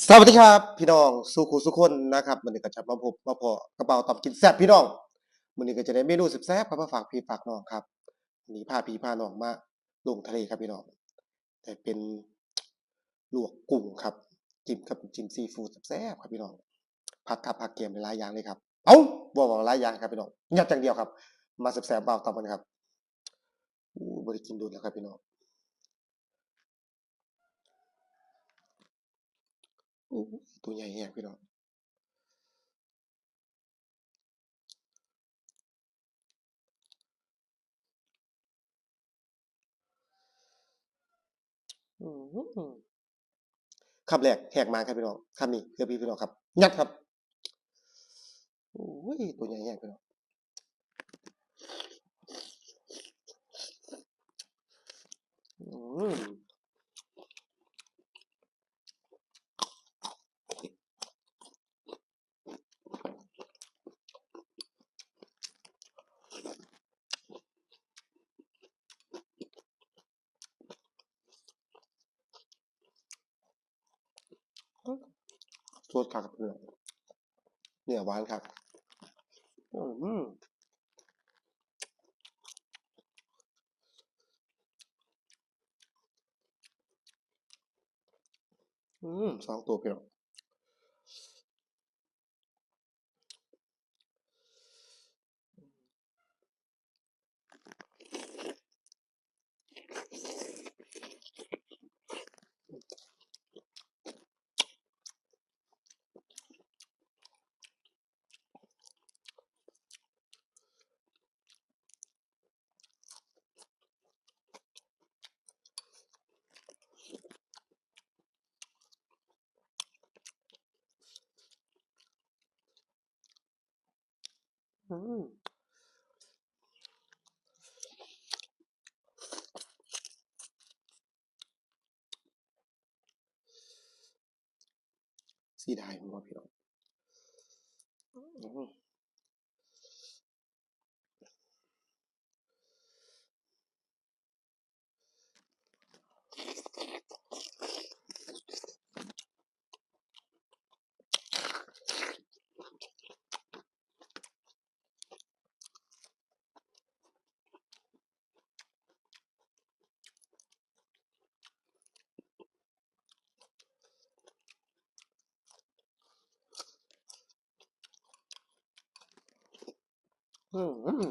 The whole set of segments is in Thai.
สวัสดีครับ พี่น้องสุขุสุคนนะครับวันนี้ก็จะมาพบมาพอกระเป๋าตอบกินแซ่บพี่น้องวันนี้ก็จะได้เมนูแซ่บๆครับมาฝากพี่ฝากน้องครับวันนี้พาพี่พาน้องมาลงทะเลครับพี่น้อง แต่เป็นลวกกุ้งครับจิ้มกับจิ้มซีฟู้ดแซ่บครับพี่น้องผักกับผักเกมหลายอย่างเลยครับ เอ้าบอกว่าหลายอย่างครับพี่น้องยัดอย่างเดียวครับ มาแซ่บๆเบาตอบกันครับอู้บริกินดูแล้วครับพี่น้อง อู้ตัวใหญ่แฮะพี่น้องคำแรกแหกมาครับพี่น้องคำนี้เพื่อพี่พี่น้องครับงัดครับ โอ้ย ตัวใหญ่แหกพี่น้องอืม สดครับพี่องเนื้อหวานครับอืมอืมสองตัวพี่น้อง อืมสีได้ผมว่าพี่น้องอืม อืมอืม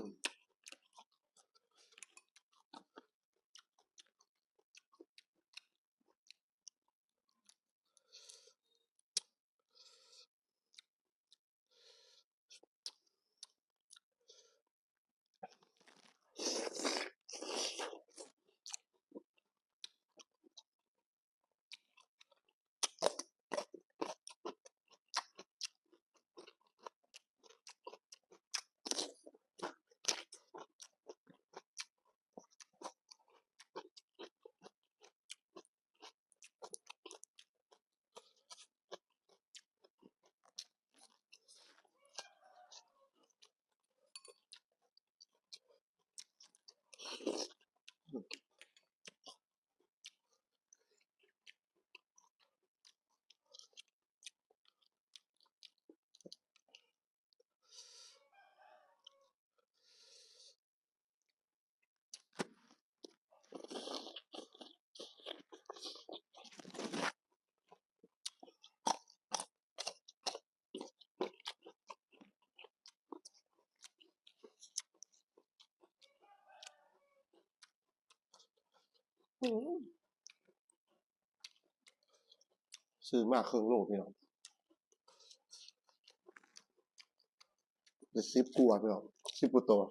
ซื้อมากเครื่องโลพี่น้องเป็นซิปกัวพี่น้องซิปกัวตัว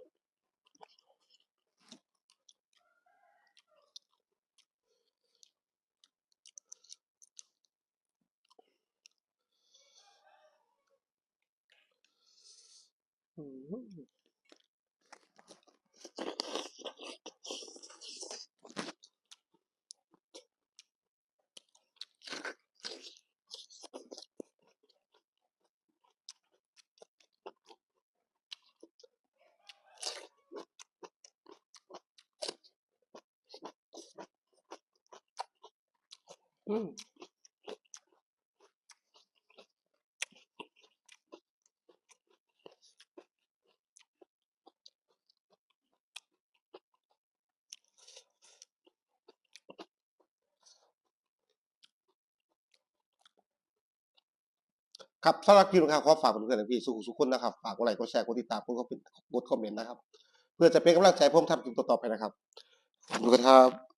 ครับสำหรับคลิปน้ครับขอฝากเพื่อนๆพี่สุขสุขคนนะครับฝากกดไลค์กดแชร์กดติดตามกดคอมเมนกดคอมเมนต์นะครับ เพื่อจะเป็นกำลังใจผมทำคลิปต่อๆไปนะครับดูกันครับ